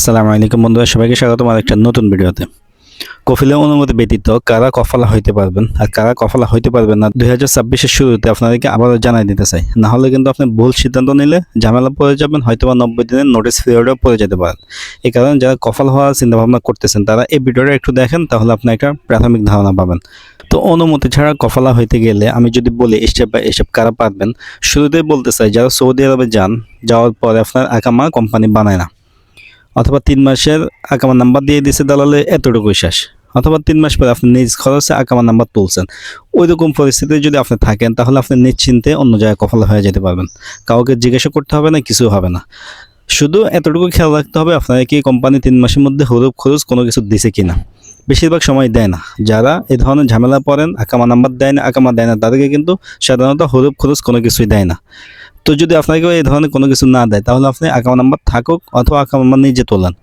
আসসালামু আলাইকুম বন্ধুরা, সবাইকে স্বাগতম আর একটা নতুন ভিডিওতে। কফিলের অনুমতি ব্যতীত কারা কফলা হইতে পারবেন? আর কারা কফলা হইতে পারবেন না, দুই হাজার ছাব্বিশের শুরুতে আপনাদেরকে আবারও জানাই দিতে চাই। না হলে কিন্তু আপনি ভুল সিদ্ধান্ত নিলে ঝামেলা পড়ে যাবেন হয়তো বা নব্বই দিনের নোটিস পিরিয়ডও পড়ে যেতে পারেন এই কারণে যারা কফল হওয়ার চিন্তা ভাবনা করতেছেন, তারা এই ভিডিওটা একটু দেখেন, তাহলে আপনি একটা প্রাথমিক ধারণা পাবেন। তো অনুমতি ছাড়া কফলা হইতে গেলে আমি যদি বলি স্টেপ বাই স্টেপ কারা পারবেন, শুরুতেই বলতে চাই, যারা সৌদি আরবে যান, যাওয়ার পরে আপনার আকামা কোম্পানি বানায় না। অথবা তিন মাসের আকামা নাম্বার দিয়ে দিছে দালালে, এতটুকুই শেষ। অথবা তিন মাস পরে আপনি নিজ খরচে আকামা নাম্বার তুলছেন। ওই রকম পরিস্থিতিতে যদি আপনি থাকেন, তাহলে আপনি নিশ্চিন্তে অন্য জায়গায় কফল হয়ে যেতে পারবেন। কাউকে জিজ্ঞাসা করতে হবে না, কিছু হবে না। শুধু এতটুকু খেয়াল রাখতে হবে, আপনারা কি কোম্পানি তিন মাসের মধ্যে হরুপ খরচ কোনো কিছু দিছে কিনা? বেশিরভাগ সময় দেয় না। যারা এই ধরনের ঝামেলা পড়েন আকামা নাম্বার দেয় না আকামা দেয় না, তাদেরকে কিন্তু সাধারণত হরুপ খরচ কোনো কিছুই দেয় না। তো যদি আপনাকে এই ধরনের কোনো কিছু না দেয়, তাহলে আপনি অ্যাকাউন্ট নাম্বার থাকুক অথবা অ্যাকাউন্ট নাম্বার নিজে তোলান।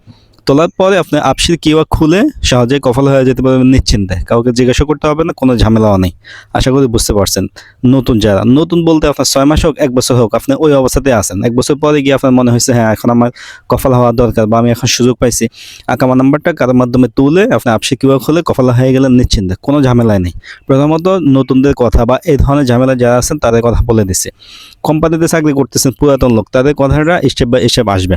তোলার পরে আপনি আপসির কিওয়া খুলে সহজে কফল হয়ে যেতে পারবেন নিশ্চিন্তে। কাউকে জিজ্ঞাসা করতে হবে না, কোনো ঝামেলাও নেই। আশা করি বুঝতে পারছেন। নতুন যারা, নতুন বলতে আপনার ছয় মাস হোক, এক বছর হোক, আপনি ওই অবস্থাতে আছেন। এক বছর পরে গিয়ে আপনার মনে হয়েছে হ্যাঁ এখন আমার কফল হওয়া দরকার বা আমি এখন সুযোগ পাইছি। আকামা নাম্বারটা কারোর মাধ্যমে তুলে আপনি আপসি কিওয়া খুলে কফলা হয়ে গেলেন নিশ্চিন্তে, কোনো ঝামেলাই নেই। প্রথমত নতুনদের কথা বা এই ধরনের ঝামেলা যারা আছেন, তাদের কথা বলে দিচ্ছে কোম্পানিতে চাকরি করতেছেন পুরাতন লোক, তাদের কথাটা স্টেপ বাই স্টেপ আসবে।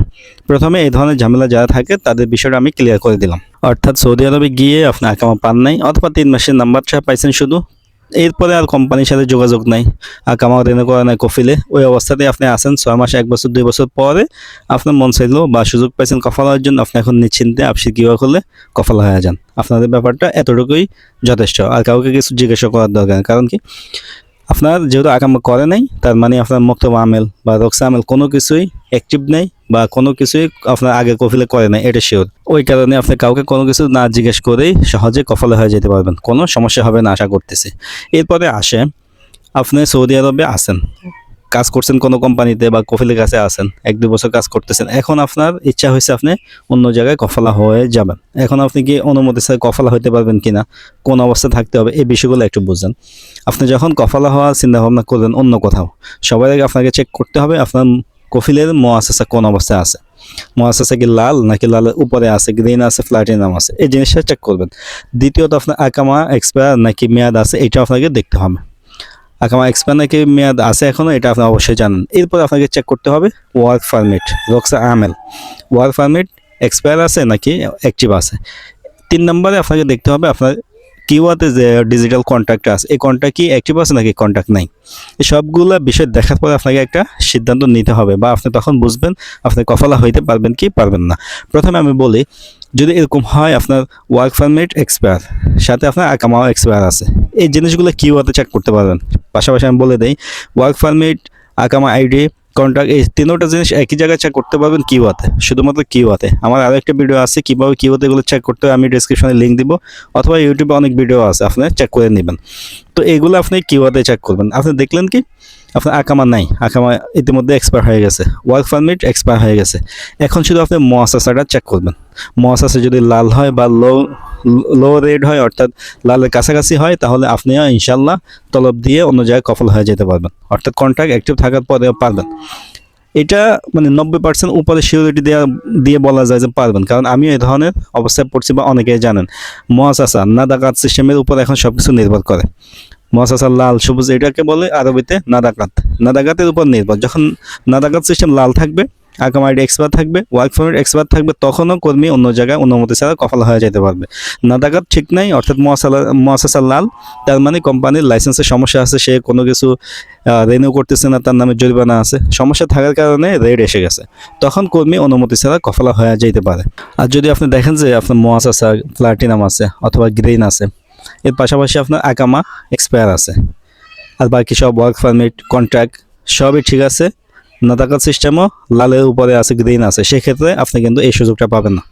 প্রথমে এই ধরনের ঝামেলা যারা থাকে, তাদের বিষয়টা আমি ক্লিয়ার করে দিলাম। অর্থাৎ সৌদি আরবে গিয়ে আপনি আকামা পান নাই অথবা তিন মাসের নাম্বার নাম্বারটা পাইছেন শুধু। এরপরে আর কোম্পানির সাথে যোগাযোগ নাই। আকামা রেনে করা নাই কফিলে। ওই অবস্থাতে আপনি আসেন ছয় মাস, এক বছর, দুই বছর পরে আপনার মন চাইলো বা সুযোগ পাইছেন কফল হওয়ার জন্য, আপনি এখন নিশ্চিন্তে আপসি কিওয়া করলে কফল হয়ে যান। আপনাদের ব্যাপারটা এতটুকুই যথেষ্ট। আর কাউকে কিছু জিজ্ঞাসা করার দরকার কারণ কি? আপনার যেহেতু আকাম করে নাই, তার মানে আপনার মক্তব আমেল বা রক্সা আমেল কোনো কিছুই অ্যাক্টিভ নেই বা কোনো কিছুই আপনার আগে কফিলে করে নাই, এটা শিওর ওই কারণে আপনি কাউকে কোনো কিছু না জিজ্ঞেস করেই সহজে কফলে হয়ে যেতে পারবেন। কোনো সমস্যা হবে না, আশা করতেছি। এরপরে আসে আপনি সৌদি আরবে আসেন। কাজ করছেন কোনো কোম্পানিতে বা কফিলের কাছে আছেন, এক দু বছর কাজ করতেছেন, এখন আপনার ইচ্ছা হয়েছে আপনি অন্য জায়গায় কফলা হয়ে যাবেন। এখন আপনি কি অনুমতি ছাড়া কফলা হইতে পারবেন কি না কোন অবস্থা থাকতে হবে, এই বিষয়গুলো একটু বুঝেন। আপনি যখন কফলা হওয়ার চিন্তা ভাবনা করবেন অন্য কোথাও, সবার আগে আপনাকে চেক করতে হবে আপনার কফিলের মোয়াসেসা কোন অবস্থায় আছে। মোয়াসেসা কি লাল নাকি লালের উপরে আছে গ্রিন আছে প্লাটিনাম আছে, এই জিনিসটা চেক করবেন। দ্বিতীয়ত আপনার আকামা এক্সপায়ার নাকি মেয়াদ আছে এটা আপনাকে দেখতে হবে। আকামা এক্সপায়ার নাকি মেয়াদ আছে এখনও এটা আপনি অবশ্যই জানেন। এরপর আপনাকে চেক করতে হবে ওয়ার্ক পারমিট রক্সা আমেল। ওয়ার্ক পারমিট এক্সপায়ার আছে নাকি অ্যাক্টিভ আছে? তিন নম্বরে আপনাকে দেখতে হবে আপনার কিওয়াতে যে ডিজিটাল কন্ট্যাক্ট আছে, এই কন্ট্যাক্ট কি অ্যাক্টিভ আছে নাকি কন্ট্যাক্ট নাই? এই সবগুলো বিষয় দেখার পরে আপনাকে একটা সিদ্ধান্ত নিতে হবে বা আপনি তখন বুঝবেন আপনি কফলা হইতে পারবেন কি পারবেন না। প্রথমে আমি বলি, যদি এরকম হয় আপনার ওয়ার্ক পারমিট এক্সপায়ার সাথে আপনার আকামাও এক্সপায়ার আছে। এই জিনিসগুলো কিওয়াতে চেক করতে পারবেন। পাশাপাশি আমি বলে দিই ওয়ার্ক পারমিট আকামা আইডি কন্ট্যাক্ট এই তিনটা জিনিস একই জায়গায় চেক করতে পারবেন কিওয়াতে শুধুমাত্র কিওয়াতে আমার আরও একটা ভিডিও আছে, কীভাবে কিওয়াতে এগুলো চেক করতে হবে, আমি ডিসক্রিপশনে লিঙ্ক দিব, অথবা ইউটিউবে অনেক ভিডিও আছে, আপনি চেক করে নেবেন। তো এগুলো আপনি কিওয়াতে চেক করবেন? আপনি দেখলেন কি? আপনার আকামা নাই। আকামা ইতিমধ্যে এক্সপায়ার হয়ে গেছে। ওয়ার্ক পারমিট এক্সপায়ার হয়ে গেছে। এখন শুধু আপনি মহাসাসাটা চেক করবেন। মহাসাসা যদি লাল হয় বা লো লো রেড হয়, অর্থাৎ লালের কাছাকাছি হয়, তাহলে আপনিও ইনশাল্লাহ তলব দিয়ে অন্য জায়গায় কফল হয়ে যেতে পারবেন। অর্থাৎ কন্ট্রাক্ট অ্যাক্টিভ থাকার পরেও পারবেন। এটা মানে নব্বই পার্সেন্ট উপরে সিকিউরিটি দেওয়া দিয়ে বলা যায় যে পারবেন। কারণ আমি এই ধরনের অবস্থায় পড়ছি বা অনেকেই জানেন। মহাসাসা নাদাকাত সিস্টেমের উপর এখন সব কিছু নির্ভর করে। মহাসাসা লাল, সবুজ এটাকে বলে আরবিতে নাদাকাত। নাদাকাতের উপর নির্ভর। যখন নাদাকাত সিস্টেম লাল থাকবে আগাম আইডি এক্সপায়ার থাকবে ওয়ার্ক ফর্মেট এক্সপায়ার থাকবে, তখনও কর্মী অন্য জায়গায় অনুমতি ছাড়া কফল হয়ে যেতে পারবে। নাদাকাত ঠিক নাই, অর্থাৎ মহাসালা মহাসাসা লাল, তার মানে কোম্পানির লাইসেন্সের সমস্যা আছে, সে কোনো কিছু রেনিউ করতেছে না, তার নামে জরিমানা আছে। সমস্যা থাকার কারণে রেড এসে গেছে। তখন কর্মী অনুমতি ছাড়া কফলা হয়ে যেতে পারে। আর যদি আপনি দেখেন যে আপনার মহাসাসা প্লাটিনাম আছে অথবা গ্রিন আছে, এর পাশাপাশি আপনার আকামা এক্সপায়ার আছে। আর বাকি সব ওয়ার্ক পারমিট কন্ট্রাক্ট সবই ঠিক আছে। নাদাকাত সিস্টেমও লালের উপরে আছে গ্রিন আছে। সেক্ষেত্রে আপনি কিন্তু এই সুযোগটা পাবেন না।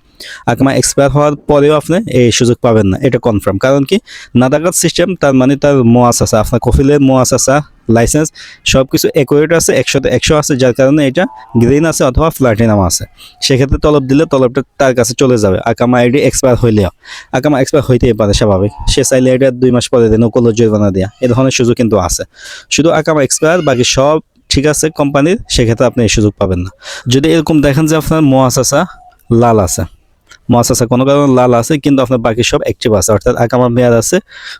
আকমা এক্সপায়ার হওয়ার পরেও আপনি এই সুযোগ পাবেন না। এটা কনফার্ম কারণ কি? নাদাকাত সিস্টেম তার মানে তার মোয়াস আছে। আপনার কফিলের মোয়াস আছে। লাইসেন্স সব কিছু একুরেট আছে, একশোতে একশো আছে, যার কারণে এটা গ্রিন আছে অথবা প্লাটিনাম আছে। সেক্ষেত্রে তলব দিলে তলবটা তার কাছে চলে যাবে। আকামা আইডি এক্সপায়ার হইলেও। আকামা এক্সপায়ার হইতেই পারে স্বাভাবিক। সে চাইলে এটা দুই মাস পরে দেয় নকল জরিমানা দেওয়া এ ধরনের সুযোগ কিন্তু আছে। শুধু আকামা এক্সপায়ার বাকি সব ঠিক আছে কোম্পানির সেক্ষেত্রে আপনি এই সুযোগ পাবেন না। যদি এরকম দেখেন যে আপনার মোয়াসাসা লাল আছে। মহাসাসা কোনো কারণে লাল আছে, কিন্তু আপনার বাকি সব অ্যাক্টিভ আছে। অর্থাৎ আকামা মেয়াদ আছে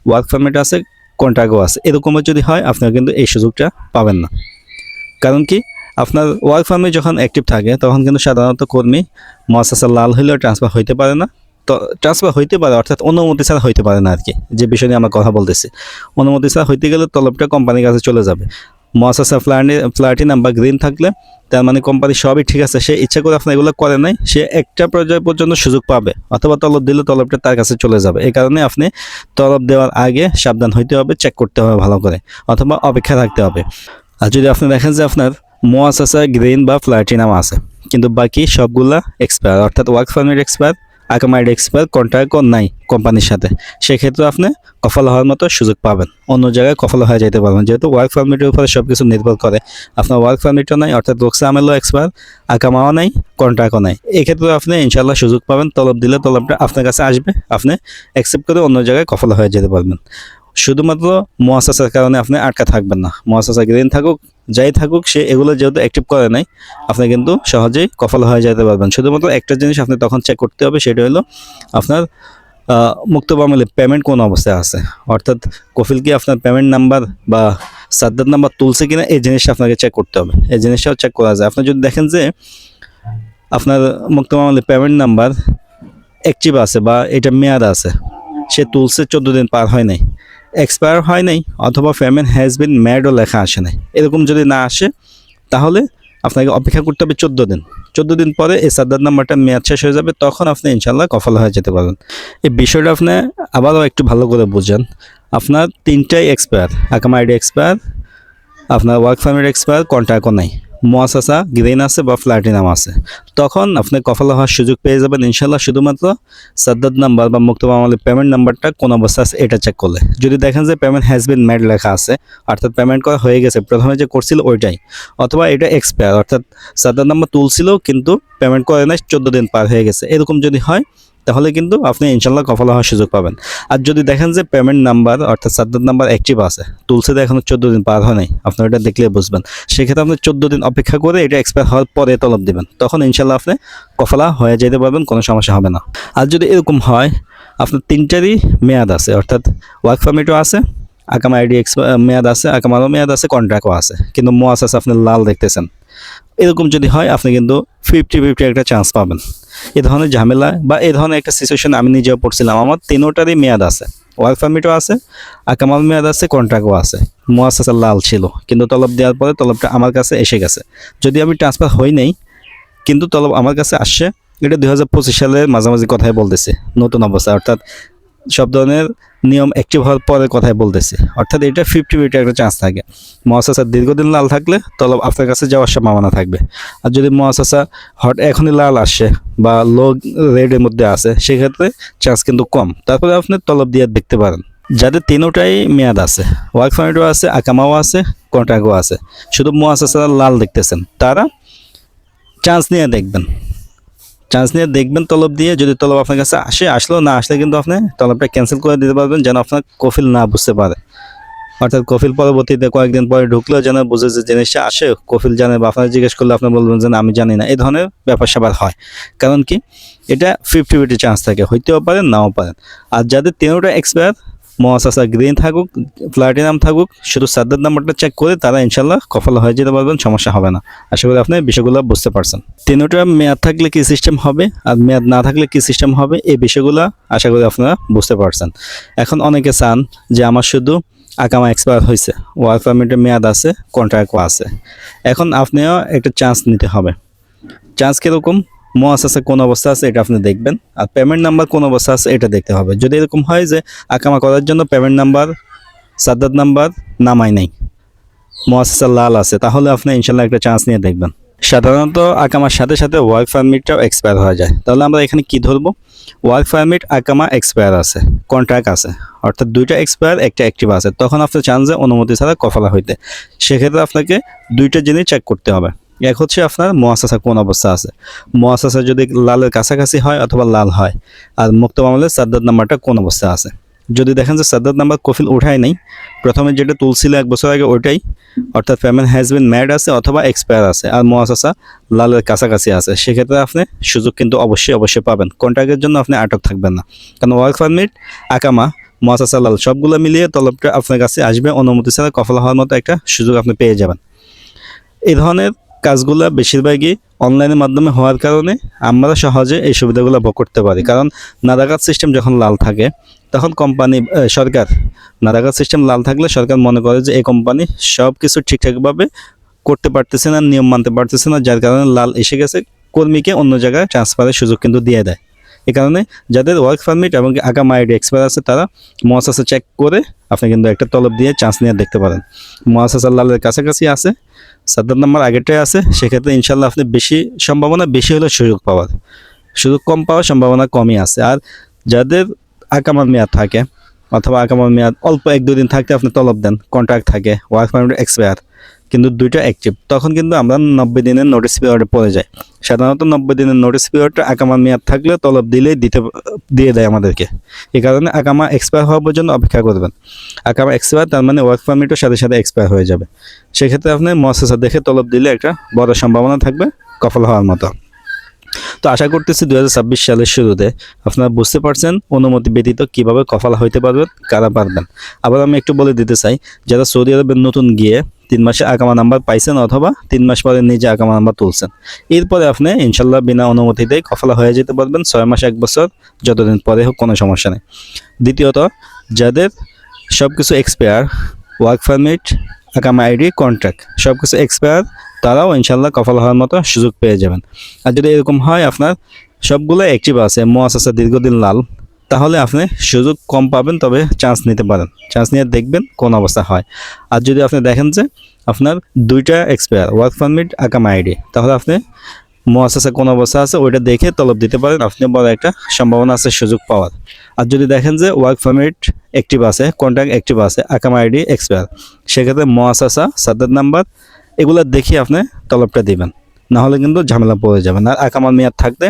ওয়ার্ক পারমিট আছে কন্ট্রাক্টও আছে। এরকমও যদি হয়, আপনারা কিন্তু এই সুযোগটা পাবেন না। কারণ কি? আপনার ওয়ার্ক ফার্মে যখন অ্যাক্টিভ থাকে, তখন কিন্তু সাধারণত কর্মী মহাসাসা লাল হইলেও ট্রান্সফার হইতে পারে না। তো ট্রান্সফার হইতে পারে, অর্থাৎ অনুমতি ছাড়া হইতে পারে না আর কি যে বিষয় নিয়ে আমরা কথা বলতেছি। অনুমতি ছাড়া হইতে গেলে তলবটা কোম্পানির কাছে চলে যাবে। মহাসাসা ফ্ল্যাটি প্লাটিনাম বা গ্রিন থাকলে, তার মানে কোম্পানি সবই ঠিক আছে। সে ইচ্ছা করে আপনার এগুলো করে নাই, সে একটা পর্যায় পর্যন্ত সুযোগ পাবে, অথবা তলব দিলে তলবটা তার কাছে চলে যাবে। এই কারণে আপনি তলব দেওয়ার আগে সাবধান হইতে হবে চেক করতে হবে ভালো করে, অথবা অপেক্ষা রাখতে হবে। আর যদি আপনি দেখেন যে আপনার মোয়াসাসা গ্রিন বা প্লাটিনাম আছে, কিন্তু বাকি সবগুলা এক্সপায়ার অর্থাৎ ওয়ার্ক পারমিট এক্সপায়ার আকামাইড এক্সপায়ার কন্ট্রাক্টও নাই কোম্পানির সাথে। সেক্ষেত্রে আপনি কফল হওয়ার মতো সুযোগ পাবেন। অন্য জায়গায় কফল হয়ে যেতে পারবেন। যেহেতু ওয়ার্ক পারমিটের উপরে সব কিছু নির্ভর করে। আপনার ওয়ার্ক পারমিটও নাই, অর্থাৎ রোকসা আমেলও এক্সপায়ার আকামাও নাই কন্ট্রাক্টও নাই। এক্ষেত্রে আপনি ইনশাল্লাহ সুযোগ পাবেন, তলব দিলে তলবটা আপনার কাছে আসবে, আপনি অ্যাকসেপ্ট করে অন্য জায়গায় কফল হয়ে যেতে পারবেন। শুধুমাত্র মহাসাসার কারণে আপনি আটকা থাকবেন না। মহাসাসা গ্রিন থাকুক যাই থাকুক, সে এগুলো যেহেতু অ্যাক্টিভ করে নাই, আপনি কিন্তু সহজেই কফল হয়ে যেতে পারবেন। শুধুমাত্র একটা জিনিস আপনি তখন চেক করতে হবে, সেটা হলো আপনার মুক্ত বামলে পেমেন্ট কোন অবস্থায় আছে? অর্থাৎ কফিল কি আপনার পেমেন্ট নাম্বার বা সাদ্দার নাম্বার তুলছে কিনা, এই জিনিসটা আপনাকে চেক করতে হবে। এই জিনিসটাও চেক করা যায়। আপনি যদি দেখেন যে আপনার মুক্ত মামলে পেমেন্ট নাম্বার অ্যাক্টিভ আছে বা এটা মেয়াদ আছে, সে তুলছে চোদ্দ দিন, পার হয় নাই। এক্সপায়ার হয় নাই, অথবা পেমেন্ট হ্যাজ বিন ম্যাডও লেখা আসে নাই। এরকম যদি না আসে, তাহলে আপনাকে অপেক্ষা করতে হবে চোদ্দ দিন। চোদ্দ দিন পরে এই সাদ্দার নাম্বারটা মেয়াদ শেষ হয়ে যাবে, তখন আপনি ইনশাল্লাহ কফল হয়ে যেতে পারবেন। এই বিষয়টা আপনি আবারও একটু ভালো করে বুঝেন। আপনার তিনটাই এক্সপায়ার আকাম আইডি এক্সপায়ার আপনার ওয়ার্ক পারমিট এক্সপায়ার কন্ট্রাক্টও নাই। মোয়াসাসা গ্রিন আছে বা প্লাটিনাম আছে। তখন আপনি কফল হওয়ার সুযোগ পেয়ে যাবেন ইনশাল্লাহ শুধুমাত্র সাদ্দাদ নাম্বার বা মুক্ত মামলের পেমেন্ট নাম্বারটা কোন অবস্থা আছে এটা চেক করলে। যদি দেখেন যে পেমেন্ট হ্যাজ বিন মেড লেখা আছে, অর্থাৎ পেমেন্ট করা হয়ে গেছে, প্রথমে যে করছিল ওইটাই, অথবা এটা এক্সপায়ার অর্থাৎ সাদ্দাদ নাম্বার তুলছিল কিন্তু পেমেন্ট করে নাই, চোদ্দ দিন পার হয়ে গেছে। এরকম যদি হয় তাহলে কিন্তু আপনি ইনশাল্লাহ কফল হওয়ার সুযোগ পাবেন। আর যদি দেখেন যে পেমেন্ট নাম্বার অর্থাৎ সাদ্দাদ নাম্বার অ্যাক্টিভ আছে তুলছে তো এখনও চোদ্দ দিন পার হয় নাই, আপনার এটা দেখলে বুঝবেন। সেক্ষেত্রে আপনি চোদ্দ দিন অপেক্ষা করে এটা এক্সপায়ার হওয়ার পরে তলব দিবেন। তখন ইনশাল্লাহ আপনি কফলা হয়ে যেতে পারবেন, কোনো সমস্যা হবে না। আর যদি এরকম হয়, আপনার তিনটারই মেয়াদ আছে, অর্থাৎ ওয়ার্ক পারমিটও আছে আকামা আইডি মেয়াদ আছে আকামারও মেয়াদ আছে কন্ট্রাক্টও আছে। কিন্তু মোয়াস আছে আপনি লাল দেখতেছেন। এরকম যদি হয়, আপনি কিন্তু ফিফটি ফিফটি একটা চান্স পাবেন। এ ধরনের ঝামেলা বা এ ধরনের একটা সিচুয়েশন আমি নিজেও পড়ছিলাম। আমার তিনোটারই মেয়াদ আছে। ওয়ার্ক পারমিটও আছে আকামাল মেয়াদ আছে কন্ট্রাক্টও আছে। মোয়াসাসা লাল ছিল, কিন্তু তলব দেওয়ার পরে তলবটা আমার কাছে এসে গেছে। যদি আমি ট্রান্সফার হই নাই, কিন্তু তলব আমার কাছে আসছে। এটা দুই হাজার পঁচিশ সালের মাঝামাঝি কথাই বলতেছে, নতুন অবস্থা। অর্থাৎ সব ধরনের নিয়ম অ্যাক্টিভ হওয়ার পরে কথাই বলতেছে। অর্থাৎ এটা ফিফটি ফিফটি একটা চান্স থাকে। মহাশাসা দীর্ঘদিন লাল থাকলে তলব আপনার কাছে যাওয়ার সম্ভাবনা থাকবে। আর যদি মহাসাসা হট এখনই লাল আসে বা লো রেডের মধ্যে আসে, সেক্ষেত্রে চান্স কিন্তু কম। তারপরে আপনি তলব দিয়ে দেখতে পারেন। যাদের তিনোটাই মেয়াদ আছে ওয়ার্ক পারমিটও আছে, আকামাও আছে কন্ট্রাক্টও আছে। শুধু মহাসাসা লাল দেখতেছেন। তারা চান্স নিয়ে দেখবেন। চান্স নিয়ে দেখবেন তলব দিয়ে, যদি তলব আপনার কাছে আসে আসলেও না আসলে কিন্তু আপনি তলবটা ক্যান্সেল করে দিতে পারবেন যেন আপনার কফিল না বুঝতে পারে। অর্থাৎ কফিল পরবর্তীতে কয়েকদিন পরে ঢুকলেও যেন বুঝে যে জিনিসটা আসে, কফিল জানে বা আপনার জিজ্ঞেস করলে আপনি বলবেন যে আমি জানি না। এই ধরনের ব্যাপার স্যাপার হয়। কারণ কি? এটা ফিফটি ফিফটি চান্স থাকে। হইতেও পারেন, নাও পারেন। আর যাদের তিনোটা এক্সপায়ার মহাসাসা গ্রিন থাকুক প্লাটিনাম থাকুক, শুধু সাদ্দার নাম্বারটা চেক করে তারা ইনশাল্লাহ কফল হয়ে যেতে পারবেন, সমস্যা হবে না। আশা করি আপনি বিষয়গুলো বুঝতে পারছেন। তিনোটা মেয়াদ থাকলে কি সিস্টেম হবে আর মেয়াদ না থাকলে কি সিস্টেম হবে, এই বিষয়গুলো আশা করি আপনারা বুঝতে পারছেন। এখন অনেকে চান যে আমার শুধু আকামা এক্সপায়ার হয়েছে ওয়ার্ক পারমিটের মেয়াদ আছে কন্ট্রাক্টও আছে। এখন আপনিও একটা চান্স নিতে হবে। চান্স কীরকম? মোয়াসাসে কোন অবস্থা আছে, এটা আপনি দেখবেন। আর পেমেন্ট নাম্বার কোন অবস্থা আছে, এটা দেখতে হবে। যদি এরকম হয় যে আকামা করার জন্য পেমেন্ট নাম্বার সাদ্দাত নাম্বার নামাই নেই মোয়াসাসা লাল আছে, তাহলে আপনি ইনশাল্লাহ একটা চান্স নিয়ে দেখবেন। সাধারণত আকামার সাথে সাথে ওয়ার্ক পারমিটটাও এক্সপায়ার হয়ে যায়। তাহলে আমরা এখানে কি ধরবো? ওয়ার্ক পারমিট আকামা এক্সপায়ার আছে কন্ট্রাক্ট আছে, অর্থাৎ দুইটা এক্সপায়ার একটা অ্যাক্টিভ আছে। তখন আপনি চান যে অনুমতি ছাড়া কফলা হইতে। সেক্ষেত্রে আপনাকে দুইটা জিনিস চেক করতে হবে। এক হচ্ছে আপনার মোয়াসাসা কোন অবস্থা আছে? মোয়াসাসা যদি লালের কাছাকাছি হয় অথবা লাল হয়, আর মুক্ত মামলের সাদ্দাত নাম্বারটা কোন অবস্থা আছে? যদি দেখেন যে সাদ্দাত নাম্বার কফিল ওঠায় নাই, প্রথমে যেটা তুলছিল এক বছর আগে ওইটাই, অর্থাৎ পেমেন্ট হ্যাজ বিন ম্যাড আছে অথবা এক্সপায়ার আছে, আর মোয়াসাসা লালের কাছাকাছি আছে, সেক্ষেত্রে আপনি সুযোগ কিন্তু অবশ্যই অবশ্যই পাবেন। কন্ট্রাক্টের জন্য আপনি আটক থাকবেন না। কারণ ওয়ার্ক পারমিট আকামা, মোয়াসাসা, লাল সবগুলো মিলিয়ে তলবটা আপনার কাছে আসবে, অনুমতি ছাড়া কফলা হওয়ার মতো একটা সুযোগ আপনি পেয়ে যাবেন। এই ধরনের কাজগুলো বেশিরভাগই অনলাইনের মাধ্যমে হওয়ার কারণে আমরা সহজে এই সুবিধাগুলো ভোগ করতে পারি। কারণ নাদাগাত সিস্টেম যখন লাল থাকে, তখন কোম্পানি সরকার নাদাগাত সিস্টেম লাল থাকলে সরকার মনে করে যে এই কোম্পানি সব কিছু ঠিকঠাকভাবে করতে পারতেছে না, নিয়ম মানতে পারতেছে না, যার কারণে লাল এসে গেছে, কর্মীকে অন্য জায়গায় ট্রান্সফারের সুযোগ কিন্তু দিয়ে দেয়। এই কারণে যাদের ওয়ার্ক পারমিট এবং আগাম আইডি এক্সপায়ার আছে, তারা মহাসাসা চেক করে আপনি কিন্তু একটা তলব দিয়ে চান্স নিয়ে দেখতে পারেন। মহাসাসা লালের কাছাকাছি আছে সাদ্দার নাম্বার আগেরটাই আছে, সেক্ষেত্রে ইনশাল্লাহ আপনি বেশি, সম্ভাবনা বেশি হলে সুযোগ পাওয়ার। সুযোগ কম পাওয়ার সম্ভাবনা কমই আছে। আর যাদের আকামার মেয়াদ থাকে, অথবা আকামার মেয়াদ অল্প এক দুই দিন থাকতে আপনি তলব দেন কন্ট্রাক্ট থাকে ওয়ার্ক পারমিট এক্সপায়ার কিন্তু দুইটা অ্যাক্টিভ তখন কিন্তু আমরা নব্বই দিনের নোটিস পিরিয়ডে পড়ে যাই। সাধারণত নব্বই দিনের নোটিস পিরিয়ডটা আকামার মেয়াদ থাকলে তলব দিলেই দিতে, দিয়ে দেয় আমাদেরকে। এই কারণে আকামা এক্সপায়ার হওয়া পর্যন্ত অপেক্ষা করবেন। আকামা এক্সপায়ার তার মানে ওয়ার্ক পারমিটও সাথে সাথে এক্সপায়ার হয়ে যাবে। সেক্ষেত্রে আপনি মহাসেসা দেখে তলব দিলে একটা বড় সম্ভাবনা থাকবে কফল হওয়ার মতো। তো আশা করতেছি দু হাজার ছাব্বিশ সালের শুরুতে আপনারা বুঝতে পারছেন অনুমতি ব্যতীত কীভাবে কফালা হইতে পারবেন, কারা পারবেন। আবার আমি একটু বলে দিতে চাই, যারা সৌদি আরবে নতুন গিয়ে তিন মাসে আগামা নাম্বার পাইছেন অথবা তিন মাস পরে নিজে আকামা নাম্বার তুলছেন। এরপরে আপনি ইনশাল্লাহ বিনা অনুমতিতে কফলা হয়ে যেতে পারবেন। ছয় মাস, এক বছর যতদিন পরে হোক, কোনো সমস্যা নেই। দ্বিতীয়ত, যাদের সব কিছু এক্সপায়ার ওয়ার্ক পারমিট আকামা আইডি কন্ট্রাক্ট সব কিছু এক্সপায়ার তারাও ইনশাল্লাহ কফল হওয়ার মতো সুযোগ পেয়ে যাবেন। আর যদি এরকম হয়, আপনার সবগুলো অ্যাক্টিভ আছে মোয়াস আছে দীর্ঘদিন লাল। তাহলে আপনি সুযোগ কম পাবেন, তবে চান্স নিতে পারেন। চান্স নিয়ে দেখবেন কোন অবস্থা হয়। আর যদি আপনি দেখেন যে আপনার দুইটা এক্সপায়ার ওয়ার্ক পারমিট আকামা আইডি তাহলে আপনি মোয়াসাসে কোন অবস্থা আছে ওইটা দেখে তলব দিতে পারেন, আপনি বড় একটা সম্ভাবনা আছে সুযোগ পাওয়ার। আর যদি দেখেন যে ওয়ার্ক পারমিট অ্যাক্টিভ আছে কন্ট্যাক্ট অ্যাক্টিভ আছে, আকাম আইডি এক্সপায়ার সেক্ষেত্রে মোয়াসাসা সাদ্দার নাম্বার, এগুলো দেখে আপনি তলবটা দিবেন। নাহলে কিন্তু ঝামেলা পড়ে যাবেন আর আকামার মেয়াদ থাকতে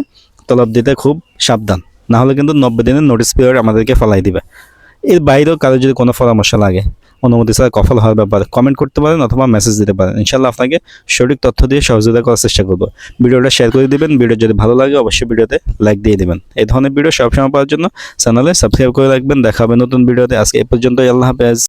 তলব দিতে খুব সাবধান। না হলে কিন্তু নব্বই দিনের নোটিস পিরিয়ড আমাদেরকে ফেলাই দিবে। এর বাইরেও কারও যদি কোনো পরামর্শ লাগে, অনুমতি ছাড়া কফল হওয়ার ব্যাপারে কমেন্ট করতে পারেন অথবা মেসেজ দিতে পারেন। ইনশাল্লাহ আপনাকে সঠিক তথ্য দিয়ে সহযোগিতা করার চেষ্টা করব। ভিডিওটা শেয়ার করে দিবেন ভিডিও যদি ভালো লাগে অবশ্যই ভিডিওতে লাইক দিয়ে দিবেন। এই ধরনের ভিডিও সবসময় পাওয়ার জন্য চ্যানেলে সাবস্ক্রাইব করে রাখবেন। দেখা হবে নতুন ভিডিওতে আজকে এ পর্যন্ত আল্লাহ হাফেজ।